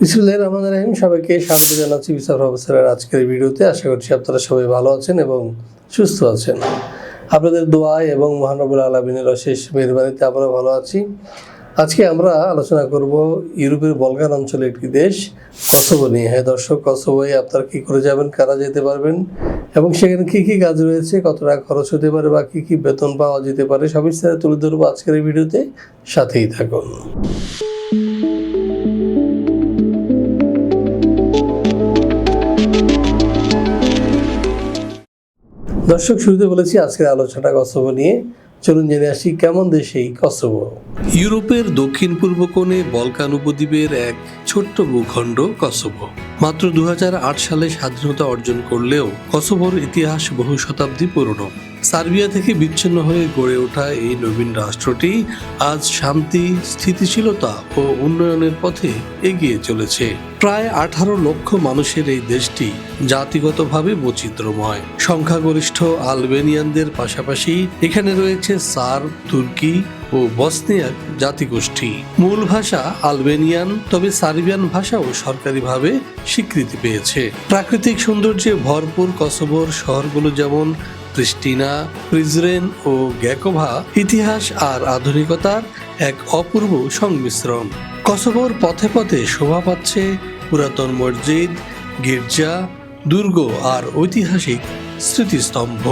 বিসমুল্লাহ রহমান রাহিম। সবাইকে স্বাগত জানাচ্ছি বিচার প্রফেসরের আজকের ভিডিওতে। আশা করছি আপনারা সবাই ভালো আছেন এবং সুস্থ আছেন। আপনাদের দোয়ায় এবং মহানবুল আলমিনের অশেষ মেহরবানিতে আমরা ভালো আছি। আজকে আমরা আলোচনা করব ইউরোপের বলগান অঞ্চলের একটি দেশ, কসোভো নিয়ে। হ্যাঁ দর্শক, কসোভোয় আপনারা কী করে যাবেন, কারা যেতে পারবেন এবং সেখানে কী কী কাজ রয়েছে, কত টাকা খরচ হতে পারে বা কী কী বেতন পাওয়া যেতে পারে, সব বিস্তারে তুলে ধরবো আজকের এই ভিডিওতে। সাথেই থাকুন। দর্শক, শুরুতে বলেছি আজকের আলোচনা কসবো নিয়ে। চলুন জেনে আসি কেমন দেশ এই কসবো। ইউরোপের দক্ষিণ পূর্ব কোণে বলকান উপদ্বীপের এক ছোট্ট ভূখণ্ড কসবো। মাত্র দু হাজার আট সালে স্বাধীনতা অর্জন করলেও কসবোর ইতিহাস বহু শতাব্দী পুরনো। সার্বিয়া থেকে বিচ্ছিন্ন হয়ে গড়ে ওঠা এই নবীন রাষ্ট্রটি আজ শান্তি, স্থিতিশীলতা ও উন্নয়নের পথে এগিয়ে চলেছে। প্রায় আঠারো লক্ষ মানুষের এই দেশটি জাতিগতভাবে বৈচিত্র্যময়। সংখ্যাগরিষ্ঠ আলবেনিয়ানদের পাশাপাশি এখানে রয়েছে সার্ব, তুর্কি ও বসনিয়াক জাতিগোষ্ঠী। মূল ভাষা আলবেনিয়ান, তবে সার্বিয়ান ভাষাও সরকারিভাবে স্বীকৃতি পেয়েছে। প্রাকৃতিক সৌন্দর্যে ভরপুর কসোভোর শহরগুলো যেমন প্রিস্টিনা প্রিজরেন ও গ্যাকোভা ইতিহাস আর আধুনিকতার এক অপূর্ব সংমিশ্রণ। কসোভোর পথে পথে শোভা পাচ্ছে পুরাতন মসজিদ, গির্জা, দুর্গ আর ঐতিহাসিক স্মৃতিস্তম্ভ।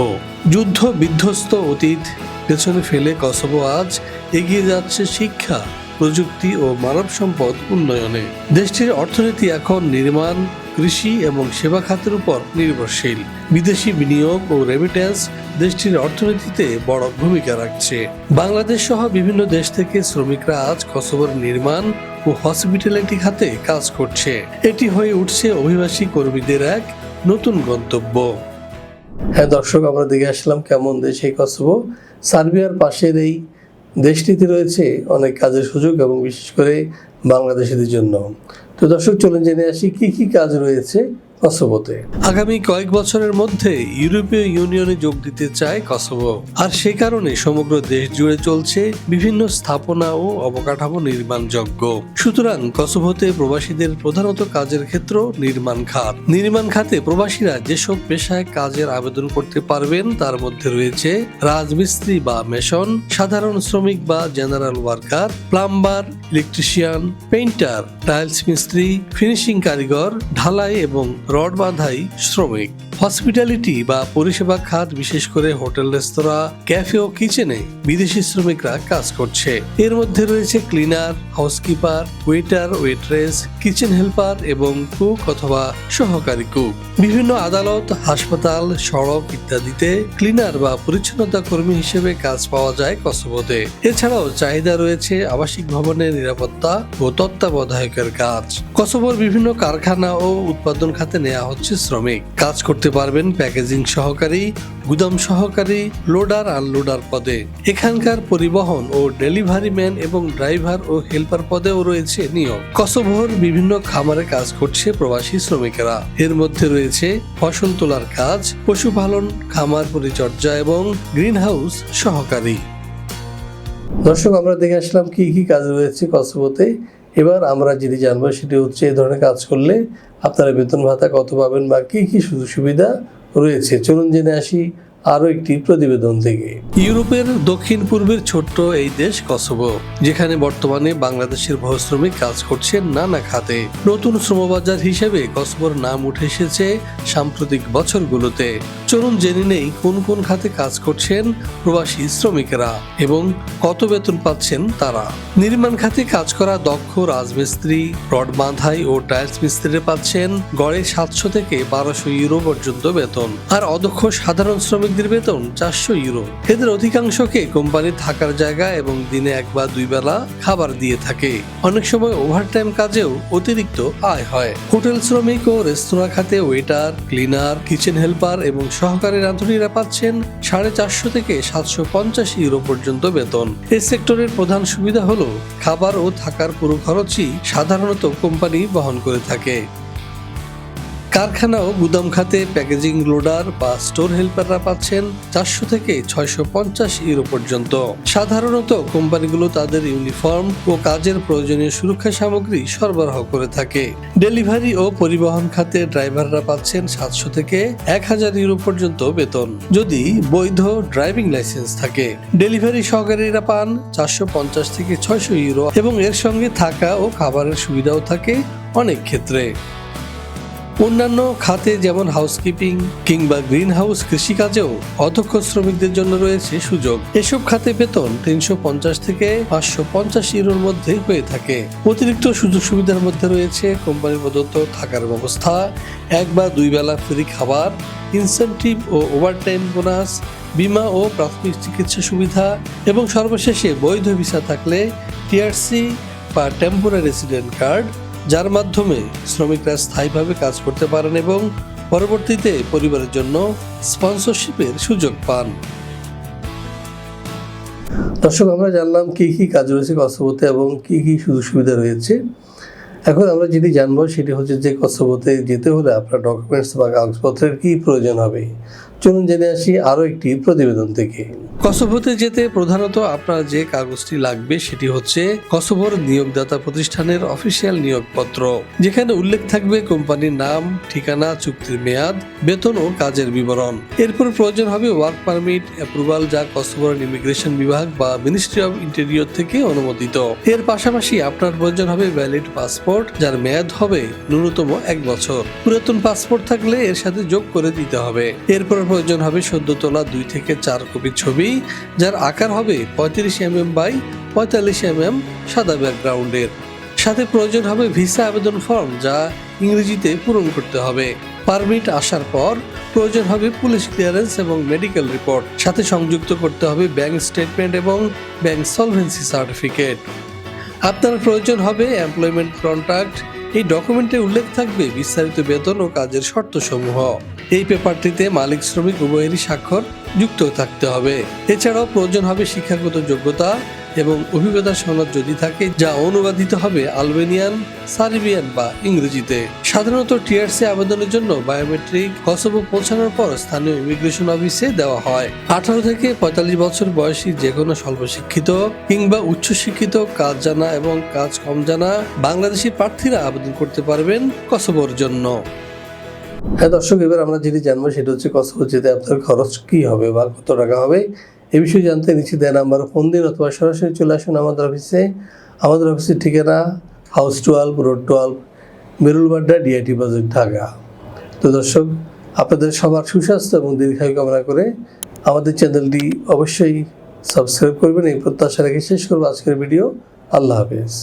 যুদ্ধ বিধ্বস্ত অতীত, পেছনে ফেলে কসোভো আজ এগিয়ে যাচ্ছে শিক্ষা, প্রযুক্তি ও মানব সম্পদ উন্নয়নে। দেশটির অর্থনীতি এখন নির্মাণ কৃষি এবং সেবা খাতের উপর নির্ভরশীল। বিদেশি বিনিয়োগ ও রেমিটেন্স দেশটির অর্থনীতিতে বড় ভূমিকা রাখছে। বাংলাদেশ সহ বিভিন্ন দেশ থেকে শ্রমিকরা আজ কসোভোর নির্মাণ ও হসপিটালিটি খাতে কাজ করছে। এটি হয়ে উঠছে অভিবাসী কর্মীদের এক নতুন গন্তব্য। হ্যাঁ দর্শক, আমরা দেখে আসলাম কেমন দেশ এই কসোভো সার্বিয়ার পাশের এই দেশটিতে রয়েছে অনেক কাজের সুযোগ এবং বিশেষ করে বাংলাদেশিদের জন্য। তো দর্শক, চলুন জেনে আসি কি কি কাজ রয়েছে কসোভোতে। আগামী কয়েক বছরের মধ্যে ইউরোপীয় ইউনিয়নে যোগ দিতে চায় কসোভো। আর সে কারণে সমগ্র দেশ জুড়ে চলছে বিভিন্ন স্থাপনা ও অবকাঠামো নির্মাণ নির্মাণযোগ্য সুতরাং কসোভোতে প্রবাসীদের প্রধানত কাজের ক্ষেত্র নির্মাণ খাত। নির্মাণ খাতে প্রবাসীরা যেসব পেশায় কাজের আবেদন করতে পারবেন, তার মধ্যে রয়েছে রাজমিস্ত্রি বা মেশন, সাধারণ শ্রমিক বা general worker, plumber, electrician, painter, tiles মিস্ত্রি, ফিনিশিং কারিগর, ঢালাই এবং রড বাঁধাই শ্রমিক। হসপিটালিটি বা পরিষেবা খাত, বিশেষ করে হোটেল, রেস্তোরাঁ, ক্যাফে ও কিচেনে বিদেশি শ্রমিকরা কাজ করছে। এর মধ্যে রয়েছে cleaner, housekeeper, waiter, waitress, kitchen helper এবং কুক অথবা সহকারী কুক। বিভিন্ন আদালত, হাসপাতাল, সড়ক ইত্যাদিতে ক্লিনার বা পরিচ্ছন্নতা কর্মী হিসেবে কাজ পাওয়া যায় কসোভোতে এছাড়াও চাহিদা রয়েছে আবাসিক ভবনের নিরাপত্তা ও তত্ত্বাবধায়কের কাজ। কসোভোর বিভিন্ন কারখানা ও উৎপাদন খাতে নেওয়া হচ্ছে শ্রমিক। কাজ করতে পারবেন প্যাকেজিং সহকারী, গুদাম সহকারী, লোডার আনলোডার পদে। এখানকার পরিবহন ও ডেলিভারি ম্যান এবং ড্রাইভার ও হেল্পার পদেও রয়েছে নিয়োগ কসোভোর বিভিন্ন খামারে কাজ করছে প্রবাসী শ্রমিকেরা। এর মধ্যে রয়েছে ফসল তোলার কাজ, পশুপালন, খামার পরিচর্যা এবং গ্রিন হাউস সহকারী। দর্শক, আমরা দেখে আসলাম কি কি কাজ রয়েছে কসোভোতে। এবার আমরা যেটি জানব সেটি হচ্ছে এই ধরনের কাজ করলে আপনারা বেতন ভাতা কত পাবেন বা কী কী সুযোগ সুবিধা রয়েছে? চলুন জেনে আসি। আরও একটি প্রতিবেদন থেকে। ইউরোপের দক্ষিণ পূর্বের ছোট্ট এই দেশ কসোভো, যেখানে বর্তমানে বাংলাদেশের বহু শ্রমিক কাজ করছেন নানা খাতে। নতুন শ্রমবাজার হিসেবে কসোভোর নাম উঠে এসেছে সাম্প্রতিক বছরগুলোতে। চলুন জেনে নেই কোন কোন খাতে কাজ করছেন প্রবাসী শ্রমিকেরা এবং কত বেতন পাচ্ছেন তারা। নির্মাণ খাতে কাজ করা দক্ষ রাজমিস্ত্রি, রড বাঁধাই ও টাইলস মিস্ত্রিরা পাচ্ছেন গড়ে সাতশো থেকে বারোশো ইউরো পর্যন্ত বেতন। আর অদক্ষ সাধারণ শ্রমিকদের বেতন চারশো ইউরো। এদের অধিকাংশকে কোম্পানি থাকার জায়গা এবং দিনে এক বা দুই বেলা খাবার দিয়ে থাকে। অনেক সময় ওভারটাইম কাজেও অতিরিক্ত আয় হয়। হোটেল শ্রমিক ও রেস্তোরাঁ খাতে ওয়েটার ক্লিনার কিচেন হেল্পার এবং সহকারী রাঁধুনিরা পাচ্ছেন সাড়ে চারশো থেকে সাতশো পঞ্চাশ ইউরো পর্যন্ত বেতন। এই সেক্টরের প্রধান সুবিধা হলো, খাবার ও থাকার পুরো খরচই সাধারণত কোম্পানি বহন করে থাকে। কারখানা ও গুদাম খাতে, প্যাকেজিং লোডার বা স্টোর হেল্পাররা পাচ্ছেন চারশো থেকে ছয়শো পঞ্চাশ ইউরো পর্যন্ত। সাধারণত কোম্পানিগুলো তাদের ইউনিফর্ম ও কাজের প্রয়োজনীয় সুরক্ষা সামগ্রী সরবরাহ করে থাকে। ডেলিভারি ও পরিবহন খাতে ড্রাইভাররা পাচ্ছেন সাতশো থেকে এক হাজার ইউরো পর্যন্ত বেতন। যদি বৈধ ড্রাইভিং লাইসেন্স থাকে, ডেলিভারি সহকারীরা পান চারশো পঞ্চাশ থেকে ছয়শো ইউরো এবং এর সঙ্গে থাকা ও খাবারের সুবিধাও থাকে অনেক ক্ষেত্রে। অন্যান্য খাতে যেমন হাউসকিপিং কিংবা গ্রিন হাউস কৃষিকাজেও অধ্যক্ষ শ্রমিকদের জন্য রয়েছে সুযোগ। এসব খাতে বেতন তিনশো পঞ্চাশ থেকে পাঁচশো পঞ্চাশ ইউরোর মধ্যে হয়ে থাকে। অতিরিক্ত সুযোগ সুবিধার মধ্যে রয়েছে কোম্পানি প্রদত্ত থাকার ব্যবস্থা, এক বা দুই বেলা ফ্রি খাবার ইনসেন্টিভ ও ওভারটাইম বোনাস বিমা ও প্রাথমিক চিকিৎসা সুবিধা এবং সর্বশেষে বৈধ ভিসা থাকলে টিআরসি বা টেম্পোরারি রেসিডেন্ট কার্ড যার মাধ্যমে শ্রমিকরা স্থায়ীভাবে কাজ করতে পারেন এবং পরবর্তীতে পরিবারের জন্য স্পন্সরশিপের সুযোগ পান। দর্শক, আমরা জানলাম কি কি কাজ রয়েছে কসবোতে এবং কি কি সুযোগ সুবিধা রয়েছে। এখন আমরা যেটি জানব সেটি হচ্ছে যে কসবোতে যেতে হলে আপনার ডকুমেন্টস বা কাগজপত্রের কি প্রয়োজন হবে? চলুন জেনে আসি আরও একটি প্রতিবেদন থেকে। কসোভোতে যেতে প্রধানত আপনার যে কাগজটি লাগবে সেটি হচ্ছে কসোভোর নিয়োগদাতা প্রতিষ্ঠানের অফিসিয়াল নিয়োগপত্র, যেখানে উল্লেখ থাকবে কোম্পানির নাম, ঠিকানা, চুক্তির মেয়াদ, বেতন ও কাজের বিবরণ। এরপর প্রয়োজন হবে ওয়ার্ক পারমিট, অ্যাপ্রুভাল যা কসোভোর ইমিগ্রেশন বিভাগ বা মিনিস্ট্রি অফ ইন্টেরিয়র থেকে অনুমোদিত। এর পাশাপাশি আপনার প্রয়োজন হবে ভ্যালিড পাসপোর্ট, যার মেয়াদ হবে ন্যূনতম এক বছর। পুরাতন পাসপোর্ট থাকলে এর সাথে যোগ করে দিতে হবে। এরপর প্রয়োজন হবে সদ্য তোলা দুই থেকে চার কপি ছবি, যার আকার হবে পঁয়ত্রিশ এম এম বাই পঁয়তাল্লিশ এম এম সাদা ব্যাকগ্রাউন্ডের। সাথে প্রয়োজন হবে ভিসা আবেদন ফর্ম, যা ইংরেজিতে পূরণ করতে হবে। পারমিট আসার পর প্রয়োজন হবে পুলিশ ক্লিয়ারেন্স এবং মেডিকেল রিপোর্ট। সাথে সংযুক্ত করতে হবে ব্যাংক স্টেটমেন্ট এবং ব্যাংক সলভেন্সি সার্টিফিকেট। আপনার প্রয়োজন হবে এমপ্লয়মেন্ট কন্ট্রাক্ট এই ডকুমেন্টে উল্লেখ থাকবে বিস্তারিত বেতন ও কাজের শর্ত সমূহ এই পেপারটিতে মালিক, শ্রমিক, উভয়েরই স্বাক্ষর যুক্ত থাকতে হবে। এছাড়াও প্রয়োজন হবে শিক্ষাগত যোগ্যতা এবং অভিজ্ঞতা সনদ যদি থাকে, যা অনুবাদিত হবে আলবেনিয়ান, সার্বিয়ান বা ইংরেজিতে। সাধারণত টিআরসি আবেদনের জন্য বায়োমেট্রিক কসোভো পৌঁছানোর পর স্থানীয় ইমিগ্রেশন অফিসে দেওয়া হয়। আঠারো থেকে পঁয়তাল্লিশ বছর বয়সী যে কোনো স্বল্প শিক্ষিত কিংবা উচ্চশিক্ষিত কাজ জানা এবং কাজ কম জানা বাংলাদেশি প্রার্থীরা আবেদন করতে পারবেন কসোভোর জন্য। হ্যাঁ দর্শক, এবার আমরা যেটি জানব সেটা হচ্ছে কসোভো যেতে আপনার খরচ কি হবে বা কত টাকা হবে? এ বিষয়ে জানতে নিচে দেয় নাম্বার ফোন দিন অথবা সরাসরি চলে আসুন আমাদের অফিসে আমাদের অফিসের ঠিকানা হাউস টুয়েলভ রোড টুয়েলভ বেরুলবাড্ডা ডিআইটি বাজার ঢাকা। তো দর্শক, আপনাদের সবার সুস্বাস্থ্য এবং দীর্ঘায়ু কামনা করে আমাদের চ্যানেলটি অবশ্যই সাবস্ক্রাইব করবেন। এই প্রত্যাশা রেখে শেষ করব আজকের ভিডিও আল্লাহ হাফেজ।